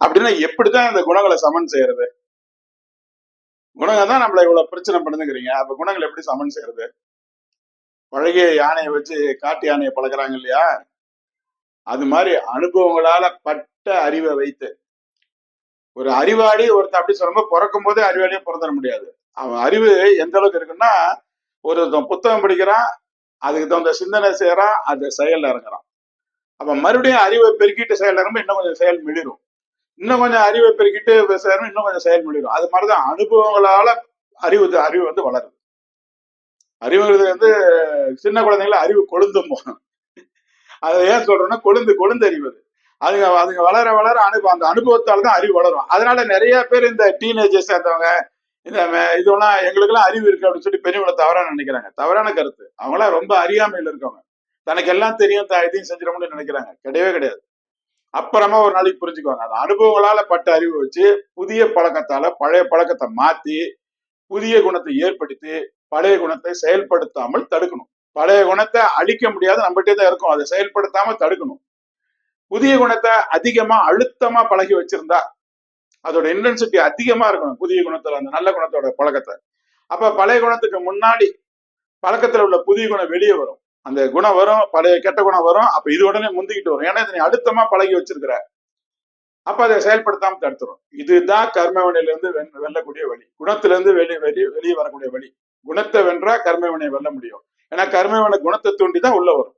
அப்படின்னா எப்படிதான் இந்த குணங்களை சமன் செய்யறது? குணங்கள் தான் நம்மள இவ்வளவு பிரச்சனை பண்ணுதுங்கிறீங்க. அப்ப குணங்களை எப்படி சமன் செய்யறது? பழகிய யானையை வச்சு காட்டு யானையை பழகுறாங்க இல்லையா? அது மாதிரி அனுபவங்களால பட்ட அறிவை வைத்து. ஒரு அறிவாளி ஒருத்தன் அப்படி சொல்லும்போது பிறக்கும் போதே அறிவாளியே பிறந்துட முடியாது. அவன் அறிவு எந்த அளவுக்கு இருக்குன்னா ஒரு புத்தகம் படிக்கிறான் அதுக்கு தகுந்த சிந்தனை செய்யறான் அந்த செயல்ல இறங்குறான். அப்ப மறுபடியும் அறிவை பெருக்கிட்டு செயல் இறங்கும்போது இன்னும் கொஞ்சம் செயல் மிளிரும். இன்னும் கொஞ்சம் அறிவை பெருக்கிட்டு செய்யணும் இன்னும் கொஞ்சம் செயல் மிளிரும் அது மாதிரிதான் அனுபவங்களால அறிவு அறிவு வந்து வளருது. அறிவுங்கிறது வந்து சின்ன குழந்தைங்கள அறிவு கொழுந்தும் போகணும் அதை ஏன் சொல்றோம்னா கொழுந்து கொழுந்து அறிவு அதுங்க அதுங்க வளர வளர அனுபவம் அந்த அனுபவத்தால தான் அறிவு வளரும். அதனால நிறைய பேர் இந்த டீனேஜர்ஸ் சேர்ந்தவங்க இந்த இதெல்லாம் எங்களுக்கெல்லாம் அறிவு இருக்கு அப்படின்னு சொல்லி பெரியவங்களை தவறான நினைக்கிறாங்க. தவறான கருத்து. அவங்களாம் ரொம்ப அறியாமையில் இருக்கவங்க. தனக்கு எல்லாம் தெரியும் தான் இதையும் செஞ்சிடணும்னு நினைக்கிறாங்க. கிடையவே கிடையாது. அப்புறமா ஒரு நாளைக்கு புரிஞ்சுக்குவாங்க. அந்த அனுபவங்களால பட்ட அறிவு வச்சு புதிய பழக்கத்தால பழைய பழக்கத்தை மாத்தி புதிய குணத்தை ஏற்படுத்தி பழைய குணத்தை செயல்படுத்தாமல் தடுக்கணும். பழைய குணத்தை அழிக்க முடியாது நம்மகிட்டே தான் இருக்கும். அதை செயல்படுத்தாம தடுக்கணும். புதிய குணத்தை அதிகமா அழுத்தமா பழகி வச்சிருந்தா அதோட இன்டென்சிட்டி அதிகமா இருக்கணும் புதிய குணத்துல அந்த நல்ல குணத்தோட பழக்கத்தை. அப்ப பழைய குணத்துக்கு முன்னாடி பழக்கத்துல உள்ள புதிய குணம் வெளியே வரும். அந்த குணம் வரும் பழைய கெட்ட குணம் வரும் அப்ப இது உடனே முந்திக்கிட்டு வரும். ஏன்னா இதை அடுத்தமா அழுத்தமா பழகி வச்சிருக்கிற. அப்ப அதை செயல்படுத்தாம தடுத்துரும். இதுதான் கர்மவினையில இருந்து வெல்லக்கூடிய வழி. குணத்துல இருந்து வெளியே வெளியே வெளியே வரக்கூடிய வழி. குணத்தை வென்றா கர்மவினை வெல்ல முடியும். ஏன்னா கர்மவினை குணத்தை தூண்டி தான் உள்ள வரும்.